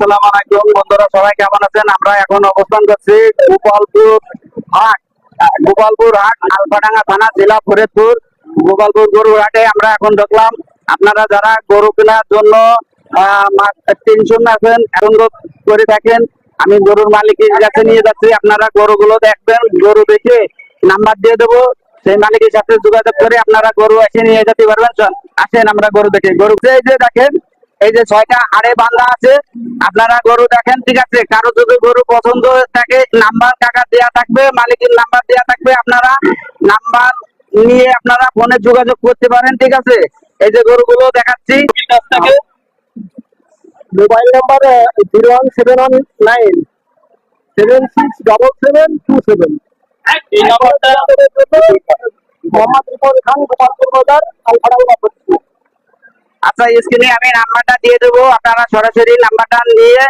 আসসালামু আলাইকুম। বন্ধুরা, সবাই কেমন আছেন? আমরা এখন অবস্থান করছি গোপালপুর হাট। গোপালপুর হাট আলফাডাঙ্গা থানা, জেলা ফরিদপুর। গোপালপুর গরুর হাটে আমরা এখন আপনারা যারা গরু কেনার জন্য টেনশন আছেন করে থাকেন। আমি গরুর মালিকের কাছে নিয়ে যাচ্ছি। আপনারা গরুগুলো দেখবেন, গরু দেখে নাম্বার দিয়ে দেবো। সেই মালিকের সাথে যোগাযোগ করে আপনারা গরু এসে নিয়ে যেতে পারবেন। আসেন আমরা গরু দেখে। গরু যে দেখেন এই যে ছয়টা হাড়ে বাঁধা আছে আপনারা গরু দেখেন ঠিক আছে? কারও যদি গরু পছন্দ থাকে নাম্বার টাকা দেওয়া থাকবে মালিকের নাম্বার দেওয়া থাকবে আপনারা নাম্বার নিয়ে আপনারা ফোনে যোগাযোগ করতে পারেন ঠিক আছে? এই যে গরুগুলো দেখাচ্ছি। Mobile number zero one seven one nine. Seven six double seven two seven. এই নাম্বারটা মোহাম্মদ রিপন খান গোপালপুর বাজার আলফাডাঙ্গা। ফরিদপুর। আচ্ছা স্ক্রিনে আমি নাম্বারটা দিয়ে দেবো। আপনারা সরাসরি নাম্বারটা নিয়ে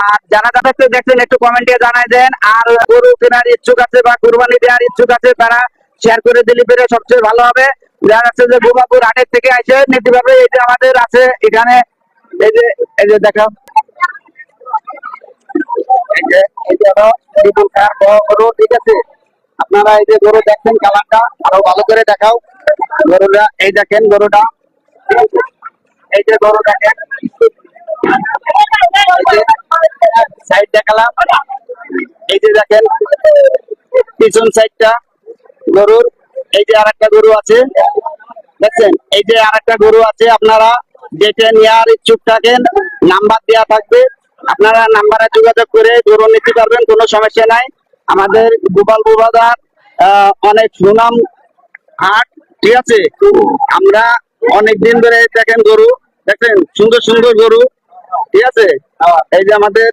আর যারা যারা একটু দেখছেন, একটু কমেন্টে জানাই দেন। আর গরু কেনার ইচ্ছুক আছে বা কুরবানি দেওয়ার ইচ্ছুক আছে, তারা শেয়ার করে দিলে পেরে সবচেয়ে ভালো হবে। যারা আছে যে গোপাপুর হাটের থেকে আসে নিতে যে আমাদের আছে, এখানে এই যে এই যে দেখো। ঠিক আছে? আপনারা এই যে গরু দেখছেন, কালারটা আরও ভালো করে দেখাও। গরুটা, এই দেখেন গরুটা। এই যে দেখেন। সাইড দেখালাম। এই যে দেখেন, পিছন সাইডটা গরুর। এই যে গরু আছে। দেখছেন? এই যে গরু আছে, আপনারা নেওয়ার ইচ্ছুক থাকেন, নাম্বার দেওয়া থাকবে। আপনারা নাম্বারে যোগাযোগ করে গরু নিতে পারবেন, কোনো সমস্যা নাই। আমাদের গোপালপুর বাজার অনেক সুনাম হাট, ঠিক আছে? আমরা অনেক দিন ধরে দেখেন গরু, দেখেন, সুন্দর সুন্দর গরু। ঠিক আছে? এই যে আমাদের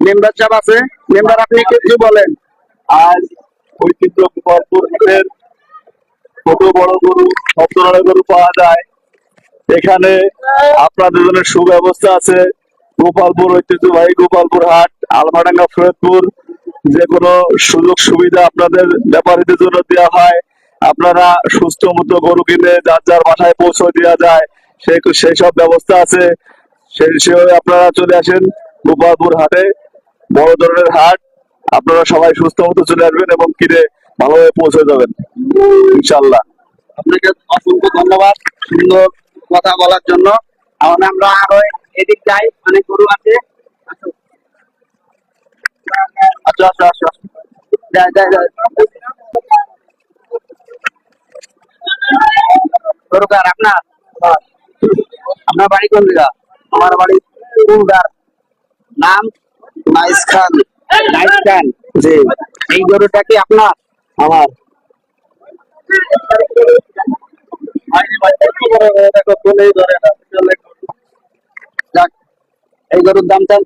মেম্বার সাহেব আছে, মেম্বার আপনি কিছু বলেন। আজ ঐতিহ্য হাটের ছোট বড় গরু, সব ধরনের গরু পাওয়া যায়। এখানে আপনাদের জন্য সুব্যবস্থা আছে। গোপালপুর ঐতিহ্যবাহী গোপালপুর হাট, আলমাডাঙ্গা ফরিদপুর যে কোনো সুযোগ সুবিধা আপনাদের ব্যাপারীদের জন্য দেওয়া হয়। আপনারা সুস্থ মতো গরু কিনে যার যার বাসায় পৌঁছে দেওয়া যায় সেই সেই সব ব্যবস্থা আছে। সেই হিসেবে আপনারা চলে আসেন গোপালপুর হাটে, বড় ধরনের হাট। আপনারা সবাই সুস্থ মতো চলে আসবেন এবং কিনে ভালোভাবে পৌঁছে যাবেন ইনশাল্লাহ আপনাকে অসংখ্য ধন্যবাদ সুন্দর কথা বলার জন্য। এখন আমরা আরও এদিক যাই, অনেক গরু আছে। আসো। আসো আসো কার আপনার আপনার বাড়ি কোন জায়গা? আমার বাড়ি কুলগার নাম নাইস খান নাইস খান। জি, এই গরুটা কি আপনার? আমার। এই গরুর দাম চান